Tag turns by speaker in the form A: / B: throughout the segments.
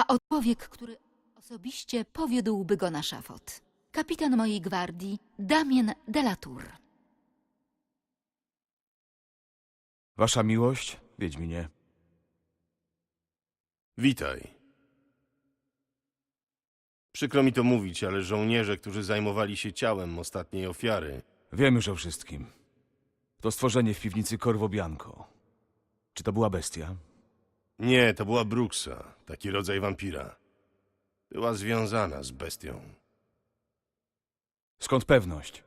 A: a o człowiek, który osobiście powiódłby go na szafot. Kapitan mojej gwardii, Damien Delatour.
B: Wasza miłość, Wiedźminie.
C: Witaj. Przykro mi to mówić, ale żołnierze, którzy zajmowali się ciałem ostatniej ofiary,
B: Wiem już o wszystkim. To stworzenie w piwnicy Corvo Bianco. Czy to była bestia?
C: Nie, to była Bruxa, taki rodzaj wampira. Była związana z bestią.
B: Skąd pewność?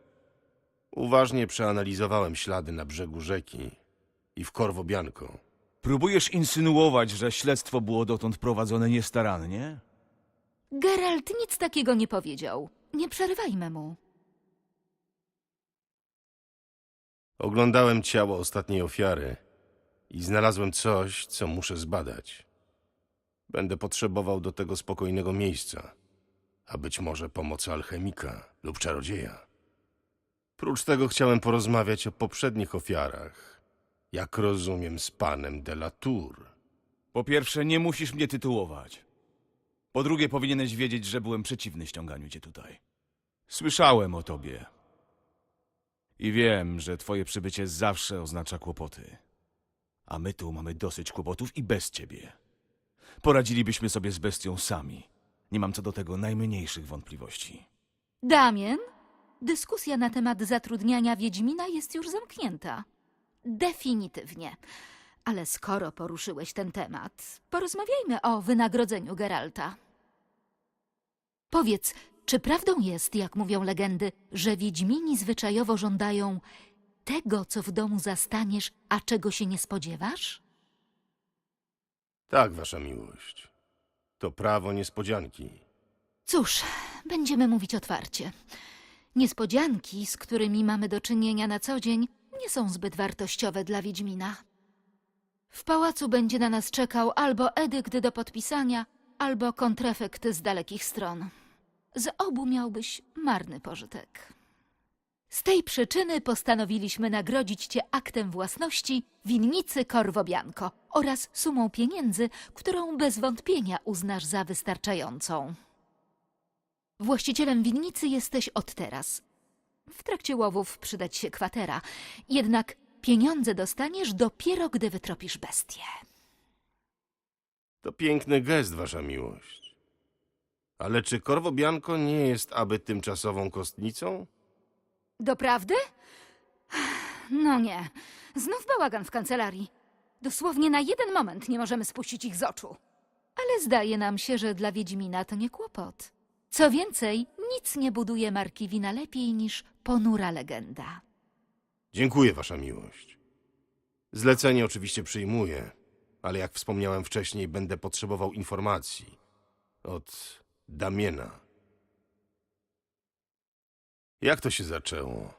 C: Uważnie przeanalizowałem ślady na brzegu rzeki i w Corvo Bianco.
B: Próbujesz insynuować, że śledztwo było dotąd prowadzone niestarannie?
A: Geralt nic takiego nie powiedział. Nie przerywajmy mu.
C: Oglądałem ciało ostatniej ofiary i znalazłem coś, co muszę zbadać. Będę potrzebował do tego spokojnego miejsca, a być może pomocy alchemika lub czarodzieja. Prócz tego chciałem porozmawiać o poprzednich ofiarach, jak rozumiem z panem de la Tour.
B: Po pierwsze, nie musisz mnie tytułować. Po drugie, powinieneś wiedzieć, że byłem przeciwny ściąganiu cię tutaj. Słyszałem o tobie. I wiem, że twoje przybycie zawsze oznacza kłopoty. A my tu mamy dosyć kłopotów i bez ciebie. Poradzilibyśmy sobie z bestią sami. Nie mam co do tego najmniejszych wątpliwości.
A: Damien, dyskusja na temat zatrudniania Wiedźmina jest już zamknięta. Definitywnie. Ale skoro poruszyłeś ten temat, porozmawiajmy o wynagrodzeniu Geralta. Powiedz, czy prawdą jest, jak mówią legendy, że Wiedźmini zwyczajowo żądają tego, co w domu zastaniesz, a czego się nie spodziewasz?
C: Tak, wasza miłość. To prawo niespodzianki.
A: Cóż, będziemy mówić otwarcie. Niespodzianki, z którymi mamy do czynienia na co dzień, nie są zbyt wartościowe dla Wiedźmina. W pałacu będzie na nas czekał albo edykt do podpisania, albo kontrefekt z dalekich stron. Z obu miałbyś marny pożytek. Z tej przyczyny postanowiliśmy nagrodzić cię aktem własności winnicy Corvo Bianco oraz sumą pieniędzy, którą bez wątpienia uznasz za wystarczającą. Właścicielem winnicy jesteś od teraz. W trakcie łowów przydać się kwatera, jednak pieniądze dostaniesz dopiero, gdy wytropisz bestię.
C: To piękny gest, wasza miłość. Ale czy Corvo Bianco nie jest aby tymczasową kostnicą?
A: Doprawdy? No nie. Znów bałagan w kancelarii. Dosłownie na jeden moment nie możemy spuścić ich z oczu. Ale zdaje nam się, że dla Wiedźmina to nie kłopot. Co więcej, nic nie buduje marki wina lepiej niż ponura legenda.
C: Dziękuję, wasza miłość. Zlecenie oczywiście przyjmuję, ale jak wspomniałem wcześniej, będę potrzebował informacji od Damiena. Jak to się zaczęło?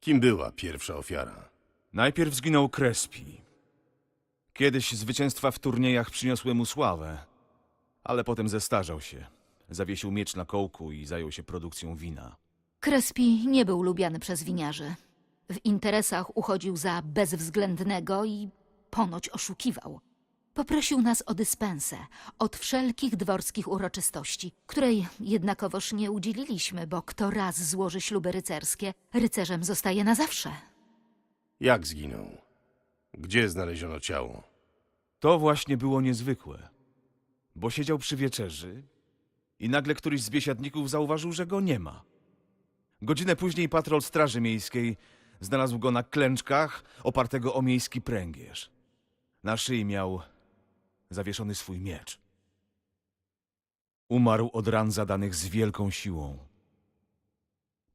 C: Kim była pierwsza ofiara?
B: Najpierw zginął Crespi. Kiedyś zwycięstwa w turniejach przyniosły mu sławę, ale potem zestarzał się. Zawiesił miecz na kołku i zajął się produkcją wina.
A: Crespi nie był lubiany przez winiarzy. W interesach uchodził za bezwzględnego i ponoć oszukiwał. Poprosił nas o dyspensę od wszelkich dworskich uroczystości, której jednakowoż nie udzieliliśmy, bo kto raz złoży śluby rycerskie, rycerzem zostaje na zawsze.
C: Jak zginął? Gdzie znaleziono ciało?
B: To właśnie było niezwykłe, bo siedział przy wieczerzy i nagle któryś z biesiadników zauważył, że go nie ma. Godzinę później patrol Straży Miejskiej znalazł go na klęczkach, opartego o miejski pręgierz. Na szyi miał zawieszony swój miecz. Umarł od ran zadanych z wielką siłą.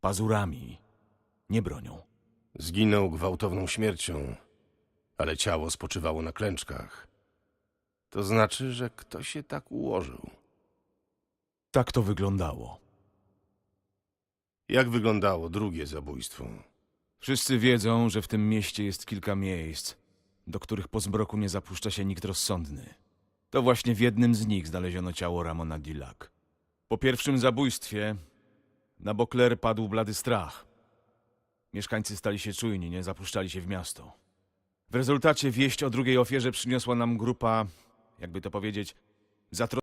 B: Pazurami, nie bronią.
C: Zginął gwałtowną śmiercią, ale ciało spoczywało na klęczkach. To znaczy, że ktoś się tak ułożył.
B: Tak to wyglądało.
C: Jak wyglądało drugie zabójstwo?
B: Wszyscy wiedzą, że w tym mieście jest kilka miejsc, do których po zmroku nie zapuszcza się nikt rozsądny. To właśnie w jednym z nich znaleziono ciało Ramona Dillac. Po pierwszym zabójstwie na Bokler padł blady strach. Mieszkańcy stali się czujni, nie zapuszczali się w miasto. W rezultacie wieść o drugiej ofierze przyniosła nam grupa, jakby to powiedzieć, zatro...